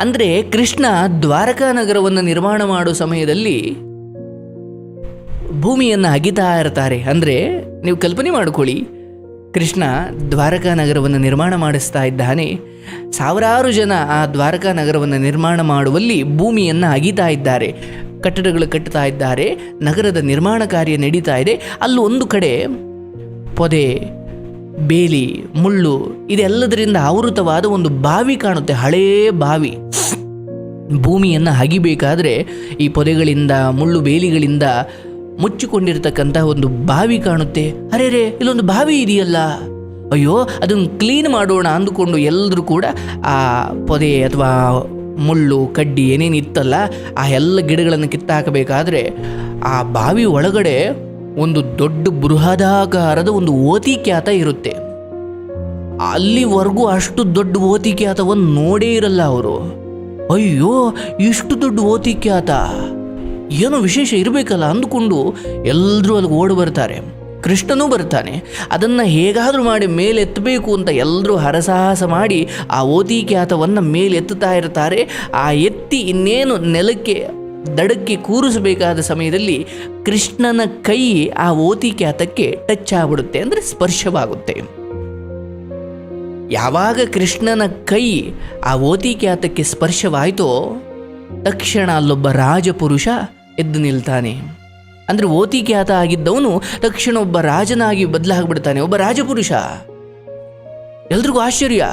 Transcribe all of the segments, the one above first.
ಅಂದರೆ ಕೃಷ್ಣ ದ್ವಾರಕಾ ನಗರವನ್ನು ನಿರ್ಮಾಣ ಮಾಡೋ ಸಮಯದಲ್ಲಿ ಭೂಮಿಯನ್ನು ಅಗಿತಾ ಇರ್ತಾರೆ. ಅಂದರೆ ನೀವು ಕಲ್ಪನೆ ಮಾಡಿಕೊಳ್ಳಿ, ಕೃಷ್ಣ ದ್ವಾರಕಾ ನಗರವನ್ನು ನಿರ್ಮಾಣ ಮಾಡಿಸ್ತಾ ಇದ್ದಾನೆ. ಸಾವಿರಾರು ಜನ ಆ ದ್ವಾರಕಾ ನಗರವನ್ನು ನಿರ್ಮಾಣ ಮಾಡುವಲ್ಲಿ ಭೂಮಿಯನ್ನು ಅಗಿತಾ ಇದ್ದಾರೆ. ಕಟ್ಟಡಗಳು ಕಟ್ಟುತ್ತಾ ಇದ್ದಾರೆ, ನಗರದ ನಿರ್ಮಾಣ ಕಾರ್ಯ ನಡೀತಾ ಇದೆ. ಅಲ್ಲಿ ಒಂದು ಕಡೆ ಪೊದೆ ಬೇಲಿ, ಮುಳ್ಳು ಇದೆಲ್ಲದರಿಂದ ಆವೃತವಾದ ಒಂದು ಬಾವಿ ಕಾಣುತ್ತೆ, ಹಳೇ ಬಾವಿ. ಭೂಮಿಯನ್ನು ಹಗಿಬೇಕಾದ್ರೆ ಈ ಪೊದೆಗಳಿಂದ, ಮುಳ್ಳು ಬೇಲಿಗಳಿಂದ ಮುಚ್ಚಿಕೊಂಡಿರ್ತಕ್ಕಂಥ ಒಂದು ಬಾವಿ ಕಾಣುತ್ತೆ. ಅರೆ ರೇ, ಇಲ್ಲೊಂದು ಬಾವಿ ಇದೆಯಲ್ಲ? ಅಯ್ಯೋ, ಅದನ್ನು ಕ್ಲೀನ್ ಮಾಡೋಣ ಅಂದುಕೊಂಡು ಎಲ್ಲರೂ ಕೂಡ ಆ ಪೊದೆ ಅಥವಾ ಮುಳ್ಳು, ಕಡ್ಡಿ ಏನೇನು ಇತ್ತಲ್ಲ ಆ ಎಲ್ಲ ಗಿಡಗಳನ್ನು ಕಿತ್ತಾಕಬೇಕಾದ್ರೆ ಆ ಬಾವಿ ಒಳಗಡೆ ಒಂದು ದೊಡ್ಡ ಬೃಹದಾಕಾರದ ಒಂದು ಓತಿ ಖ್ಯಾತ ಇರುತ್ತೆ. ಅಲ್ಲಿವರೆಗೂ ಅಷ್ಟು ದೊಡ್ಡ ಓತಿ ಖ್ಯಾತವನ್ನು ನೋಡೇ ಇರಲ್ಲ ಅವರು. ಅಯ್ಯೋ, ಇಷ್ಟು ದೊಡ್ಡ ಓತಿ ಖ್ಯಾತ. ಏನೋ ವಿಶೇಷ ಇರಬೇಕಲ್ಲ ಅಂದುಕೊಂಡು ಎಲ್ಲರೂ ಅಲ್ಲಿ ಓಡಿ ಬರ್ತಾರೆ. ಕೃಷ್ಣನೂ ಬರ್ತಾನೆ. ಅದನ್ನು ಹೇಗಾದರೂ ಮಾಡಿ ಮೇಲೆತ್ತಬೇಕು ಅಂತ ಎಲ್ಲರೂ ಹರಸಾಹಸ ಮಾಡಿ ಆ ಓತಿ ಮೇಲೆ ಮೇಲೆತ್ತುತ್ತಾ ಇರ್ತಾರೆ. ಆ ಎತ್ತಿ ಇನ್ನೇನು ನೆಲಕ್ಕೆ ದಡಕ್ಕೆ ಕೂರಿಸಬೇಕಾದ ಸಮಯದಲ್ಲಿ ಕೃಷ್ಣನ ಕೈ ಆ ಓತಿ ಕ್ಯಾತಕ್ಕೆ ಟಚ್ ಆಗ್ಬಿಡುತ್ತೆ ಅಂದರೆ ಸ್ಪರ್ಶವಾಗುತ್ತೆ. ಯಾವಾಗ ಕೃಷ್ಣನ ಕೈ ಆ ಓತಿ ಕ್ಯಾತಕ್ಕೆ ಸ್ಪರ್ಶವಾಯಿತೋ ತಕ್ಷಣ ಅಲ್ಲೊಬ್ಬ ರಾಜಪುರುಷ ಎದ್ದು ನಿಲ್ತಾನೆ. ಅಂದರೆ ಓತಿ ಖ್ಯಾತ ಆಗಿದ್ದವನು ತಕ್ಷಣ ಒಬ್ಬ ರಾಜನಾಗಿ ಬದಲಾಗ್ಬಿಡ್ತಾನೆ, ಒಬ್ಬ ರಾಜಪುರುಷ. ಎಲ್ರಿಗೂ ಆಶ್ಚರ್ಯ.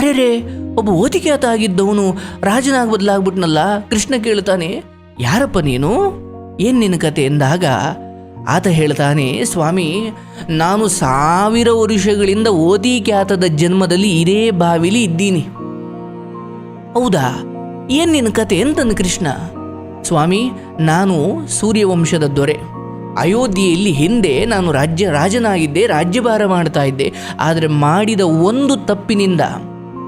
ಅರೆ ರೇ ಒಬ್ಬ ಓದಿಕೆಯಾತ ಆಗಿದ್ದವನು ರಾಜನಾಗಿ ಬದಲಾಗ್ಬಿಟ್ನಲ್ಲ? ಕೃಷ್ಣ ಕೇಳ್ತಾನೆ ಯಾರಪ್ಪ ನೀನು? ಏನ್ ನಿನ್ನ ಕತೆ? ಎಂದಾಗ, ಆತ ಹೇಳ್ತಾನೆ, ಸ್ವಾಮಿ, ನಾನು ಸಾವಿರ ವರುಷಗಳಿಂದ ಓದಿ ಖ್ಯಾತದ ಜನ್ಮದಲ್ಲಿ ಇದೇ ಬಾವಿಲಿ ಇದ್ದೀನಿ. ಹೌದಾ? ಏನ್ ನಿನ್ನ ಕತೆ? ಅಂತಂದು ಕೃಷ್ಣ. ಸ್ವಾಮಿ, ನಾನು ಸೂರ್ಯವಂಶದ ದೊರೆ. ಅಯೋಧ್ಯೆಯಲ್ಲಿ ಹಿಂದೆ ನಾನು ರಾಜ್ಯ ರಾಜನಾಗಿದ್ದೆ, ರಾಜ್ಯಭಾರ ಮಾಡ್ತಾ ಇದ್ದೆ. ಆದರೆ ಮಾಡಿದ ಒಂದು ತಪ್ಪಿನಿಂದ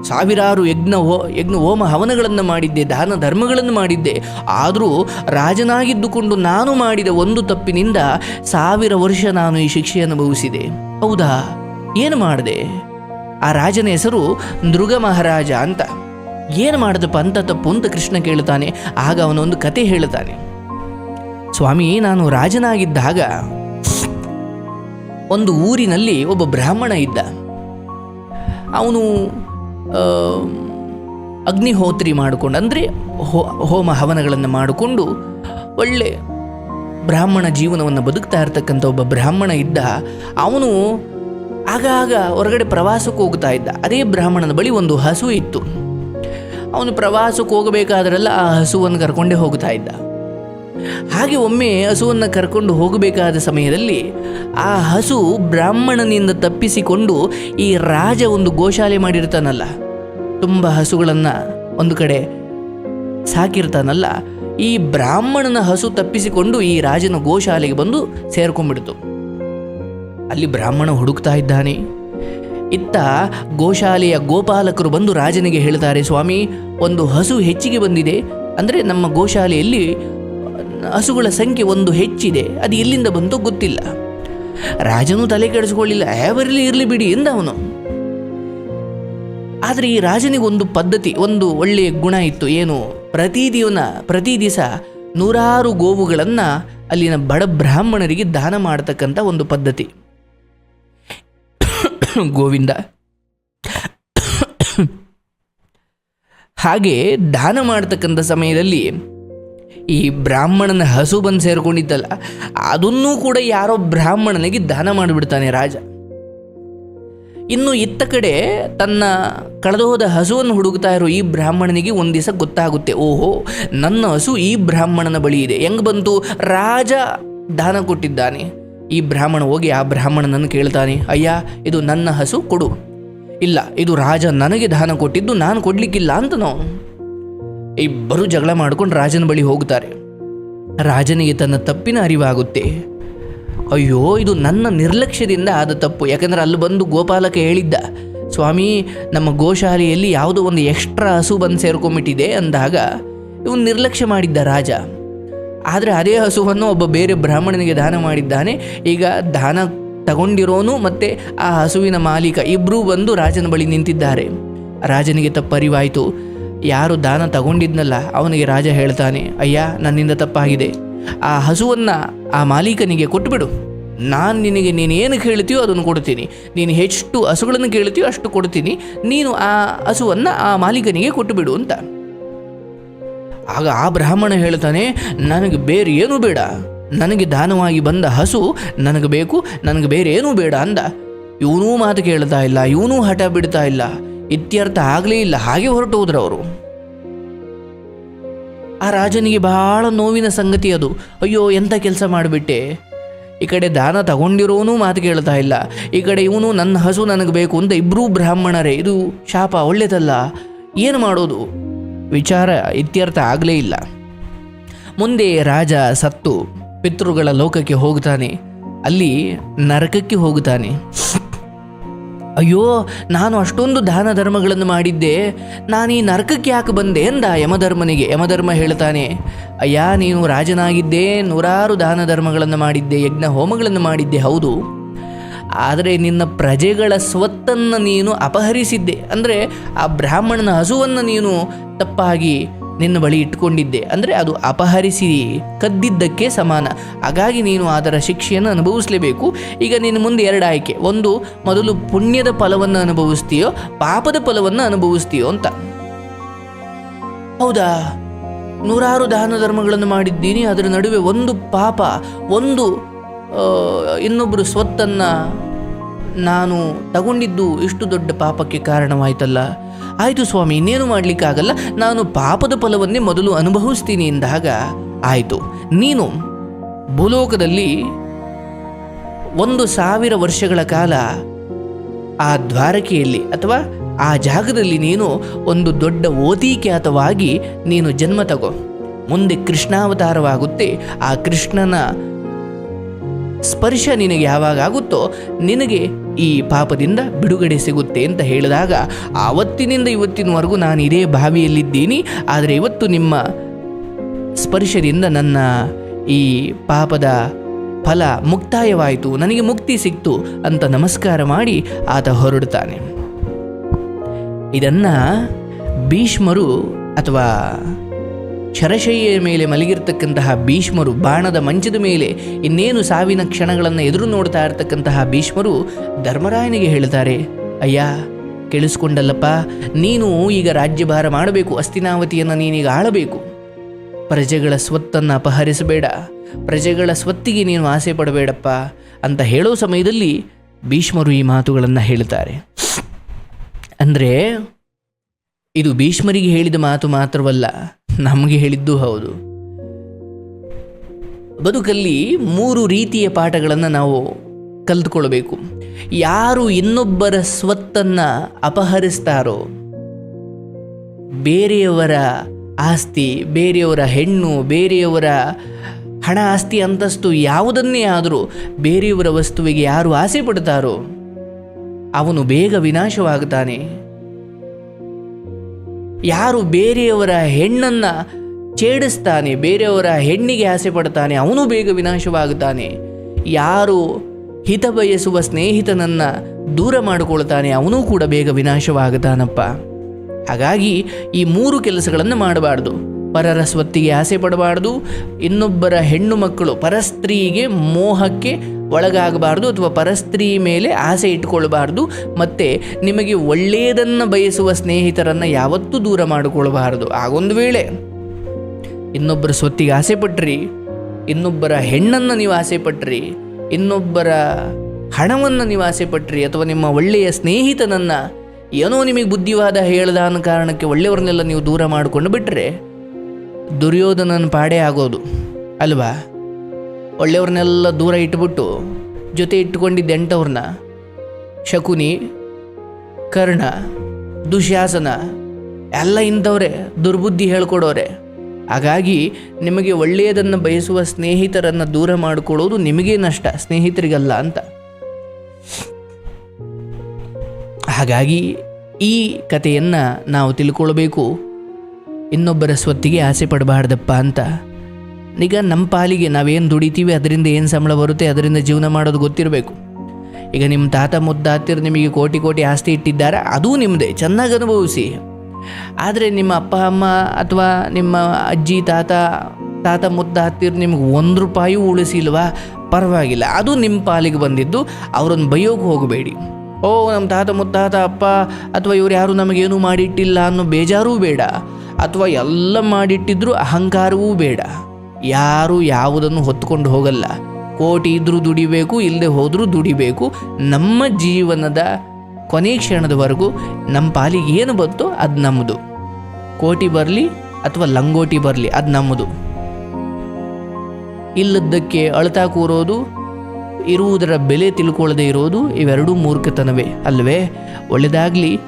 ಸಾವಿರಾರು ಯಜ್ಞ ಹೋ, ಯಜ್ಞ ಹೋಮ ಹವನಗಳನ್ನು ಮಾಡಿದ್ದೆ, ದಾನ ಧರ್ಮಗಳನ್ನು ಮಾಡಿದ್ದೆ. ಆದರೂ ರಾಜನಾಗಿದ್ದುಕೊಂಡು ನಾನು ಮಾಡಿದ ಒಂದು ತಪ್ಪಿನಿಂದ ಸಾವಿರ ವರ್ಷ ನಾನು ಈ ಶಿಕ್ಷೆ ಅನುಭವಿಸಿದೆ. ಹೌದಾ? ಏನು ಮಾಡಿದೆ? ಆ ರಾಜನ ಹೆಸರು ನೃಗ ಮಹಾರಾಜ ಅಂತ. ಏನು ಮಾಡಿದಪ್ಪ ಅಂತ ತಪ್ಪು ಅಂತ ಕೃಷ್ಣ ಕೇಳ್ತಾನೆ ಆಗ ಅವನೊಂದು ಕತೆ ಹೇಳ್ತಾನೆ ಸ್ವಾಮಿ, ನಾನು ರಾಜನಾಗಿದ್ದಾಗ ಒಂದು ಊರಿನಲ್ಲಿ ಒಬ್ಬ ಬ್ರಾಹ್ಮಣ ಇದ್ದ. ಅವನು ಅಗ್ನಿಹೋತ್ರಿ ಮಾಡಿಕೊಂಡು, ಅಂದರೆ ಹೋಮ ಹವನಗಳನ್ನು ಮಾಡಿಕೊಂಡು ಒಳ್ಳೆ ಬ್ರಾಹ್ಮಣ ಜೀವನವನ್ನು ಬದುಕ್ತಾ ಇರ್ತಕ್ಕಂಥ ಒಬ್ಬ ಬ್ರಾಹ್ಮಣ ಇದ್ದ, ಅವನು ಆಗಾಗ ಹೊರಗಡೆ ಪ್ರವಾಸಕ್ಕೆ ಹೋಗ್ತಾ ಇದ್ದ. ಅದೇ ಬ್ರಾಹ್ಮಣನ ಬಳಿ ಒಂದು ಹಸು ಇತ್ತು. ಅವನು ಪ್ರವಾಸಕ್ಕೆ ಹೋಗಬೇಕಾದ್ರೆಲ್ಲ ಆ ಹಸುವನ್ನು ಕರ್ಕೊಂಡೇ ಹೋಗ್ತಾ ಇದ್ದ. ಹಾಗೆ ಒಮ್ಮೆ ಹಸುವನ್ನು ಕರ್ಕೊಂಡು ಹೋಗಬೇಕಾದ ಸಮಯದಲ್ಲಿ ಆ ಹಸು ಬ್ರಾಹ್ಮಣನಿಂದ ತಪ್ಪಿಸಿಕೊಂಡು ಈ ರಾಜ ಒಂದು ಗೋಶಾಲೆ ಮಾಡಿರ್ತಾನಲ್ಲ. ತುಂಬ ಹಸುಗಳನ್ನು ಒಂದು ಕಡೆ ಸಾಕಿರ್ತಾನಲ್ಲ. ಈ ಬ್ರಾಹ್ಮಣನ ಹಸು ತಪ್ಪಿಸಿಕೊಂಡು ಈ ರಾಜನ ಗೋಶಾಲೆಗೆ ಬಂದು ಸೇರ್ಕೊಂಡ್ಬಿಡ್ತು. ಅಲ್ಲಿ ಬ್ರಾಹ್ಮಣ ಹುಡುಕ್ತಾ ಇದ್ದಾನೆ. ಇತ್ತ ಗೋಶಾಲೆಯ ಗೋಪಾಲಕರು ಬಂದು ರಾಜನಿಗೆ ಹೇಳ್ತಾರೆ, ಸ್ವಾಮಿ, ಒಂದು ಹಸು ಹೆಚ್ಚಿಗೆ ಬಂದಿದೆ. ಅಂದರೆ ನಮ್ಮ ಗೋಶಾಲೆಯಲ್ಲಿ ಹಸುಗಳ ಸಂಖ್ಯೆ ಒಂದು ಹೆಚ್ಚಿದೆ. ಅದು ಎಲ್ಲಿಂದ ಬಂತೋ ಗೊತ್ತಿಲ್ಲ. ರಾಜನು ತಲೆ ಕೆಡಿಸ್ಕೊಳ್ಳಿಲ್ಲ. ಬರಲಿ, ಇರಲಿ ಬಿಡಿ ಎಂದ ಅವನು ಆದರೆ ಈ ರಾಜನಿಗೆ ಒಂದು ಪದ್ಧತಿ, ಒಂದು ಒಳ್ಳೆಯ ಗುಣ ಇತ್ತು. ಏನು? ಪ್ರತಿ ದಿವನ, ಪ್ರತಿ ದಿವಸ ನೂರಾರು ಗೋವುಗಳನ್ನು ಅಲ್ಲಿನ ಬಡ ಬ್ರಾಹ್ಮಣರಿಗೆ ದಾನ ಮಾಡತಕ್ಕಂಥ ಒಂದು ಪದ್ಧತಿ. ಗೋವಿಂದ. ಹಾಗೆ ದಾನ ಮಾಡತಕ್ಕಂಥ ಸಮಯದಲ್ಲಿ ಈ ಬ್ರಾಹ್ಮಣನ ಹಸು ಬಂದು ಸೇರ್ಕೊಂಡಿದ್ದಲ್ಲ, ಅದನ್ನೂ ಕೂಡ ಯಾರೋ ಬ್ರಾಹ್ಮಣನಿಗೆ ದಾನ ಮಾಡಿಬಿಡ್ತಾನೆ ರಾಜ. ಇನ್ನು ಇತ್ತ ಕಡೆ ತನ್ನ ಕಳೆದು ಹೋದ ಹಸುವನ್ನು ಹುಡುಕ್ತಾ ಇರೋ ಈ ಬ್ರಾಹ್ಮಣನಿಗೆ ಒಂದು ದಿವಸ ಗೊತ್ತಾಗುತ್ತೆ, ಓಹೋ, ನನ್ನ ಹಸು ಈ ಬ್ರಾಹ್ಮಣನ ಬಳಿ ಇದೆ, ಹೆಂಗ್ ಬಂತು? ರಾಜ ದಾನ ಕೊಟ್ಟಿದ್ದಾನೆ. ಈ ಬ್ರಾಹ್ಮಣ ಹೋಗಿ ಆ ಬ್ರಾಹ್ಮಣನನ್ನು ಕೇಳ್ತಾನೆ, ಅಯ್ಯ, ಇದು ನನ್ನ ಹಸು, ಕೊಡು. ಇಲ್ಲ, ಇದು ರಾಜ ನನಗೆ ದಾನ ಕೊಟ್ಟಿದ್ದು, ನಾನು ಕೊಡ್ಲಿಕ್ಕಿಲ್ಲ ಅಂತ ನಾವು. ಇಬ್ಬರು ಜಗಳ ಮಾಡ್ಕೊಂಡು ರಾಜನ ಬಳಿ ಹೋಗ್ತಾರೆ ರಾಜನಿಗೆ ತನ್ನ ತಪ್ಪಿನ ಅರಿವಾಗುತ್ತೆ. ಅಯ್ಯೋ, ಇದು ನನ್ನ ನಿರ್ಲಕ್ಷ್ಯದಿಂದ ಆದ ತಪ್ಪು. ಯಾಕಂದ್ರೆ ಅಲ್ಲಿ ಬಂದು ಗೋಪಾಲಕ ಹೇಳಿದ್ದ, ಸ್ವಾಮಿ, ನಮ್ಮ ಗೋಶಾಲೆಯಲ್ಲಿ ಯಾವುದೋ ಒಂದು ಎಕ್ಸ್ಟ್ರಾ ಹಸು ಬಂದು ಸೇರ್ಕೊಂಬಿಟ್ಟಿದೆ ಅಂದಾಗ ಇವನು ನಿರ್ಲಕ್ಷ್ಯ ಮಾಡಿದ್ದ ರಾಜ. ಆದರೆ ಅದೇ ಹಸುವನ್ನು ಒಬ್ಬ ಬೇರೆ ಬ್ರಾಹ್ಮಣನಿಗೆ ದಾನ ಮಾಡಿದ್ದಾನೆ. ಈಗ ದಾನ ತಗೊಂಡಿರೋನು ಮತ್ತು ಆ ಹಸುವಿನ ಮಾಲೀಕ ಇಬ್ಬರೂ ಬಂದು ರಾಜನ ಬಳಿ ನಿಂತಿದ್ದಾರೆ. ರಾಜನಿಗೆ ತಪ್ಪರಿವಾಯಿತು ಯಾರು ದಾನ ತಗೊಂಡಿದ್ನಲ್ಲ, ಅವನಿಗೆ ರಾಜ ಹೇಳ್ತಾನೆ, ಅಯ್ಯ, ನನ್ನಿಂದ ತಪ್ಪಾಗಿದೆ. ಆ ಹಸುವನ್ನು ಆ ಮಾಲೀಕನಿಗೆ ಕೊಟ್ಟುಬಿಡು ನಾನು ನಿನಗೆ ನೀನು ಏನು ಕೇಳ್ತೀಯೋ ಅದನ್ನು ಕೊಡ್ತೀನಿ. ನೀನು ಎಷ್ಟು ಹಸುಗಳನ್ನು ಕೇಳ್ತೀಯೋ ಅಷ್ಟು ಕೊಡ್ತೀನಿ. ನೀನು ಆ ಹಸುವನ್ನು ಆ ಮಾಲೀಕನಿಗೆ ಕೊಟ್ಟುಬಿಡು ಅಂತ. ಆಗ ಆ ಬ್ರಾಹ್ಮಣ ಹೇಳ್ತಾನೆ, ನನಗೆ ಬೇರೆ ಏನೂ ಬೇಡ. ನನಗೆ ದಾನವಾಗಿ ಬಂದ ಹಸು ನನಗೆ ಬೇಕು, ನನಗೆ ಬೇರೆ ಏನೂ ಬೇಡ ಅಂದ. ಇವನೂ ಮಾತು ಕೇಳ್ತಾ ಇಲ್ಲ, ಇವನೂ ಹಠ ಬಿಡ್ತಾ ಇಲ್ಲ. ಇತ್ಯರ್ಥ ಆಗಲೇ ಇಲ್ಲ, ಹಾಗೆ ಹೊರಟು ಹೋದ್ರು ಅವರು. ಆ ರಾಜನಿಗೆ ಬಹಳ ನೋವಿನ ಸಂಗತಿ ಅದು. ಅಯ್ಯೋ ಎಂಥ ಕೆಲಸ ಮಾಡಿಬಿಟ್ಟೆ? ಈ ಕಡೆ ದಾನ ತಗೊಂಡಿರೋನು ಮಾತು ಕೇಳ್ತಾ ಇಲ್ಲ. ಈ ಕಡೆ ಇವನು ನನ್ನ ಹಸು ನನಗೆ ಬೇಕು ಅಂತ ಇಬ್ಬರೂ ಬ್ರಾಹ್ಮಣರೇ. ಇದು ಶಾಪ ಒಳ್ಳೇದಲ್ಲ, ಏನು ಮಾಡೋದು? ವಿಚಾರ ಇತ್ಯರ್ಥ ಆಗಲೇ ಇಲ್ಲ. ಮುಂದೆ ರಾಜ ಸತ್ತು, ಪಿತೃಗಳ ಲೋಕಕ್ಕೆ ಹೋಗ್ತಾನೆ. ಅಲ್ಲಿ ನರಕಕ್ಕೆ ಹೋಗುತ್ತಾನೆ ಅಯ್ಯೋ, ನಾನು ಅಷ್ಟೊಂದು ದಾನ ಧರ್ಮಗಳನ್ನು ಮಾಡಿದ್ದೆ. ನಾನು ಈ ನರಕಕ್ಕೆ ಯಾಕೆ ಬಂದೆ ಎಂದ ಯಮಧರ್ಮನಿಗೆ. ಯಮಧರ್ಮ ಹೇಳ್ತಾನೆ, ಅಯ್ಯ, ನೀನು ರಾಜನಾಗಿದ್ದೆ, ನೂರಾರು ದಾನ ಧರ್ಮಗಳನ್ನು ಮಾಡಿದ್ದೆ, ಯಜ್ಞ ಹೋಮಗಳನ್ನು ಮಾಡಿದ್ದೆ, ಹೌದು. ಆದರೆ ನಿನ್ನ ಪ್ರಜೆಗಳ ಸ್ವತ್ತನ್ನು ನೀನು ಅಪಹರಿಸಿದ್ದೆ. ಅಂದರೆ ಆ ಬ್ರಾಹ್ಮಣನ ಹಸುವನ್ನು ನೀನು ತಪ್ಪಾಗಿ ನಿನ್ನ ಬಳಿ ಇಟ್ಕೊಂಡಿದ್ದೆ ಅಂದರೆ ಅದು ಅಪಹರಿಸಿ ಕದ್ದಿದ್ದಕ್ಕೆ ಸಮಾನ. ಹಾಗಾಗಿ ನೀನು ಅದರ ಶಿಕ್ಷೆಯನ್ನು ಅನುಭವಿಸಲೇಬೇಕು. ಈಗ ನಿನ್ನ ಮುಂದೆ ಎರಡು ಆಯ್ಕೆ. ಒಂದು, ಮೊದಲು ಪುಣ್ಯದ ಫಲವನ್ನು ಅನುಭವಿಸ್ತೀಯೋ, ಪಾಪದ ಫಲವನ್ನು ಅನುಭವಿಸ್ತೀಯೋ ಅಂತ. ಹೌದಾ? ನೂರಾರು ದಾನ ಧರ್ಮಗಳನ್ನು ಮಾಡಿದ್ದೀನಿ. ಅದರ ನಡುವೆ ಒಂದು ಪಾಪ, ಒಂದು ಇನ್ನೊಬ್ಬರು ಸ್ವತ್ತನ್ನು ನಾನು ತಗೊಂಡಿದ್ದು ಇಷ್ಟು ದೊಡ್ಡ ಪಾಪಕ್ಕೆ ಕಾರಣವಾಯ್ತಲ್ಲ. ಆಯಿತು ಸ್ವಾಮಿ, ಇನ್ನೇನು ಮಾಡಲಿಕ್ಕಾಗಲ್ಲ. ನಾನು ಪಾಪದ ಫಲವನ್ನೇ ಮೊದಲು ಅನುಭವಿಸ್ತೀನಿ ಎಂದಾಗ, ಆಯಿತು, ನೀನು ಭೂಲೋಕದಲ್ಲಿ ಒಂದು ಸಾವಿರ ವರ್ಷಗಳ ಕಾಲ ಆ ದ್ವಾರಕೆಯಲ್ಲಿ ಅಥವಾ ಆ ಜಾಗದಲ್ಲಿ ನೀನು ಒಂದು ದೊಡ್ಡ ಓದಿಖ್ಯಾತವಾಗಿ ನೀನು ಜನ್ಮ ತಗೋ. ಮುಂದೆ ಕೃಷ್ಣಾವತಾರವಾಗುತ್ತೆ, ಆ ಕೃಷ್ಣನ ಸ್ಪರ್ಶ ನಿನಗೆ ಯಾವಾಗ ಆಗುತ್ತೋ ನಿನಗೆ ಈ ಪಾಪದಿಂದ ಬಿಡುಗಡೆ ಸಿಗುತ್ತೆ ಅಂತ ಹೇಳಿದಾಗ, ಆವತ್ತಿನಿಂದ ಇವತ್ತಿನವರೆಗೂ ನಾನು ಇದೇ ಬಾವಿಯಲ್ಲಿದ್ದೀನಿ ಆದರೆ ಇವತ್ತು ನಿಮ್ಮ ಸ್ಪರ್ಶದಿಂದ ನನ್ನ ಈ ಪಾಪದ ಫಲ ಮುಕ್ತಾಯವಾಯಿತು, ನನಗೆ ಮುಕ್ತಿ ಸಿಕ್ತು ಅಂತ ನಮಸ್ಕಾರ ಮಾಡಿ ಆತ ಹೊರಡ್ತಾನೆ ಇದನ್ನು ಭೀಷ್ಮರು ಅಥವಾ ಶರಶಯ್ಯ ಮೇಲೆ ಮಲಗಿರ್ತಕ್ಕಂತಹ ಭೀಷ್ಮರು ಬಾಣದ ಮಂಚದ ಮೇಲೆ ಇನ್ನೇನು ಸಾವಿನ ಕ್ಷಣಗಳನ್ನು ಎದುರು ನೋಡ್ತಾ ಇರ್ತಕ್ಕಂತಹ ಭೀಷ್ಮರು ಧರ್ಮರಾಯನಿಗೆ ಹೇಳ್ತಾರೆ ಅಯ್ಯ, ಕೇಳಿಸ್ಕೊಂಡಲ್ಲಪ್ಪ, ನೀನು ಈಗ ರಾಜ್ಯಭಾರ ಮಾಡಬೇಕು, ಅಸ್ತಿನಾವತಿಯನ್ನು ನೀನೀಗ ಆಳಬೇಕು. ಪ್ರಜೆಗಳ ಸ್ವತ್ತನ್ನು ಅಪಹರಿಸಬೇಡ, ಪ್ರಜೆಗಳ ಸ್ವತ್ತಿಗೆ ನೀನು ಆಸೆ ಪಡಬೇಡಪ್ಪ ಅಂತ ಹೇಳೋ ಸಮಯದಲ್ಲಿ ಭೀಷ್ಮರು ಈ ಮಾತುಗಳನ್ನು ಹೇಳ್ತಾರೆ ಅಂದರೆ, ಇದು ಭೀಷ್ಮರಿಗೆ ಹೇಳಿದ ಮಾತು ಮಾತ್ರವಲ್ಲ ನಮಗೆ ಹೇಳಿದ್ದು ಹೌದು. ಬದುಕಲ್ಲಿ ಮೂರು ರೀತಿಯ ಪಾಠಗಳನ್ನು ನಾವು ಕಲ್ತ್ಕೊಳ್ಬೇಕು. ಯಾರು ಇನ್ನೊಬ್ಬರ ಸ್ವತ್ತನ್ನು ಅಪಹರಿಸ್ತಾರೋ, ಬೇರೆಯವರ ಆಸ್ತಿ, ಬೇರೆಯವರ ಹೆಣ್ಣು, ಬೇರೆಯವರ ಹಣ ಆಸ್ತಿ ಅಂತಸ್ತು ಯಾವುದನ್ನೇ ಆದರೂ, ಬೇರೆಯವರ ವಸ್ತುವಿಗೆ ಯಾರು ಆಸೆ ಪಡ್ತಾರೋ, ಅವನು ಬೇಗ ವಿನಾಶವಾಗುತ್ತಾನೆ ಯಾರು ಬೇರೆಯವರ ಹೆಣ್ಣನ್ನು ಛೇಡಿಸ್ತಾನೆ, ಬೇರೆಯವರ ಹೆಣ್ಣಿಗೆ ಆಸೆ ಪಡ್ತಾನೆ, ಅವನು ಬೇಗ ವಿನಾಶವಾಗುತ್ತಾನೆ ಯಾರು ಹಿತ ಬಯಸುವ ಸ್ನೇಹಿತನನ್ನು ದೂರ ಮಾಡಿಕೊಳ್ತಾನೆ, ಅವನೂ ಕೂಡ ಬೇಗ ವಿನಾಶವಾಗುತ್ತಾನಪ್ಪ ಹಾಗಾಗಿ ಈ ಮೂರು ಕೆಲಸಗಳನ್ನು ಮಾಡಬಾರ್ದು. ಪರರ ಸ್ವತ್ತಿಗೆ ಆಸೆ ಪಡಬಾರ್ದು, ಇನ್ನೊಬ್ಬರ ಹೆಣ್ಣು ಮಕ್ಕಳು ಪರಸ್ತ್ರೀಗೆ ಮೋಹಕ್ಕೆ ಒಳಗಾಗಬಾರ್ದು ಅಥವಾ ಪರಸ್ತ್ರೀ ಮೇಲೆ ಆಸೆ ಇಟ್ಕೊಳ್ಬಾರ್ದು, ಮತ್ತು ನಿಮಗೆ ಒಳ್ಳೆಯದನ್ನು ಬಯಸುವ ಸ್ನೇಹಿತರನ್ನು ಯಾವತ್ತೂ ದೂರ ಮಾಡಿಕೊಳ್ಬಾರ್ದು. ಆಗೊಂದು ವೇಳೆ ಇನ್ನೊಬ್ಬರ ಸ್ವತ್ತಿಗೆ ಆಸೆ ಪಟ್ರಿ, ಇನ್ನೊಬ್ಬರ ಹೆಣ್ಣನ್ನು ನೀವು ಆಸೆ ಪಟ್ರಿ, ಇನ್ನೊಬ್ಬರ ಹಣವನ್ನು ನೀವು ಆಸೆ ಪಟ್ರಿ, ಅಥವಾ ನಿಮ್ಮ ಒಳ್ಳೆಯ ಸ್ನೇಹಿತನನ್ನು ಏನೋ ನಿಮಗೆ ಬುದ್ಧಿವಾದ ಹೇಳದ ಅನ್ನೋ ಕಾರಣಕ್ಕೆ ಒಳ್ಳೆಯವ್ರನ್ನೆಲ್ಲ ನೀವು ದೂರ ಮಾಡಿಕೊಂಡು ಬಿಟ್ಟರೆ ದುರ್ಯೋಧನನ ಪಾಡೇ ಆಗೋದು, ಅಲ್ವಾ? ಒಳ್ಳೆಯವ್ರನ್ನೆಲ್ಲ ದೂರ ಇಟ್ಬಿಟ್ಟು ಜೊತೆ ಇಟ್ಟುಕೊಂಡಿದ್ದ ಎಂಟವ್ರನ್ನ, ಶಕುನಿ, ಕರ್ಣ, ದುಶ್ಯಾಸನ, ಎಲ್ಲ ಇಂಥವ್ರೆ ದುರ್ಬುದ್ಧಿ ಹೇಳ್ಕೊಡೋರೆ. ಹಾಗಾಗಿ ನಿಮಗೆ ಒಳ್ಳೆಯದನ್ನು ಬಯಸುವ ಸ್ನೇಹಿತರನ್ನು ದೂರ ಮಾಡಿಕೊಳ್ಳೋದು ನಿಮಗೇ ನಷ್ಟ, ಸ್ನೇಹಿತರಿಗಲ್ಲ ಅಂತ. ಹಾಗಾಗಿ ಈ ಕಥೆಯನ್ನು ನಾವು ತಿಳ್ಕೊಳ್ಬೇಕು. ಇನ್ನೊಬ್ಬರ ಸ್ವತ್ತಿಗೆ ಆಸೆ ಪಡಬಾರ್ದಪ್ಪ ಅಂತ ಈಗ ನಮ್ಮ ಪಾಲಿಗೆ ನಾವೇನು ದುಡಿತೀವಿ, ಅದರಿಂದ ಏನು ಸಂಬಳ ಬರುತ್ತೆ, ಅದರಿಂದ ಜೀವನ ಮಾಡೋದು ಗೊತ್ತಿರಬೇಕು. ಈಗ ನಿಮ್ಮ ತಾತ ಮುದ್ದಾತಿರು ನಿಮಗೆ ಕೋಟಿ ಕೋಟಿ ಆಸ್ತಿ ಇಟ್ಟಿದ್ದಾರೆ? ಅದೂ ನಿಮ್ಮದೇ ಚೆನ್ನಾಗಿ ಅನುಭವಿಸಿ. ಆದರೆ ನಿಮ್ಮ ಅಪ್ಪ, ಅಮ್ಮ ಅಥವಾ ನಿಮ್ಮ ಅಜ್ಜಿ, ತಾತ ತಾತ ಮುದ್ದ ಹತ್ತಿರ ನಿಮ್ಗೆ ಒಂದು ರೂಪಾಯಿ ಉಳಿಸಿಲ್ವಾ? ಪರವಾಗಿಲ್ಲ, ಅದು ನಿಮ್ಮ ಪಾಲಿಗೆ ಬಂದಿದ್ದು, ಅವ್ರನ್ನ ಬೈಯೋಕೆ ಹೋಗಬೇಡಿ. ಓ, ನಮ್ಮ ತಾತ ಮುತ್ತಾತ ಅಪ್ಪ ಅಥವಾ ಇವ್ರು ಯಾರು ನಮಗೇನು ಮಾಡಿಟ್ಟಿಲ್ಲ ಅನ್ನೋ ಬೇಜಾರೂ ಬೇಡ. ಅಥವಾ ಎಲ್ಲ ಮಾಡಿಟ್ಟಿದ್ರೂ ಅಹಂಕಾರವೂ ಬೇಡ. ಯಾರು ಯಾವುದನ್ನು ಹೊತ್ಕೊಂಡು ಹೋಗಲ್ಲ. ಕೋಟಿ ಇದ್ದರೂ ದುಡಿಬೇಕು ಇಲ್ಲದೆ ಹೋದರೂ ದುಡಿಬೇಕು. ನಮ್ಮ ಜೀವನದ ಕೊನೆ ಕ್ಷಣದವರೆಗೂ ನಮ್ಮ ಪಾಲಿಗೆ ಏನು ಬಂತೋ ಅದು ನಮ್ಮದು. ಕೋಟಿ ಬರಲಿ ಅಥವಾ ಲಂಗೋಟಿ ಬರಲಿ, ಅದು ನಮ್ಮದು. ಇಲ್ಲದ್ದಕ್ಕೆ ಅಳತಾ ಕೂರೋದು, ಇರುವುದರ ಬೆಲೆ ತಿಳ್ಕೊಳ್ಳದೆ ಇರೋದು ಇವೆರಡೂ ಮೂರ್ಖತನವೇ ಅಲ್ವೇ? ಒಳ್ಳೆಯದಾಗಲಿ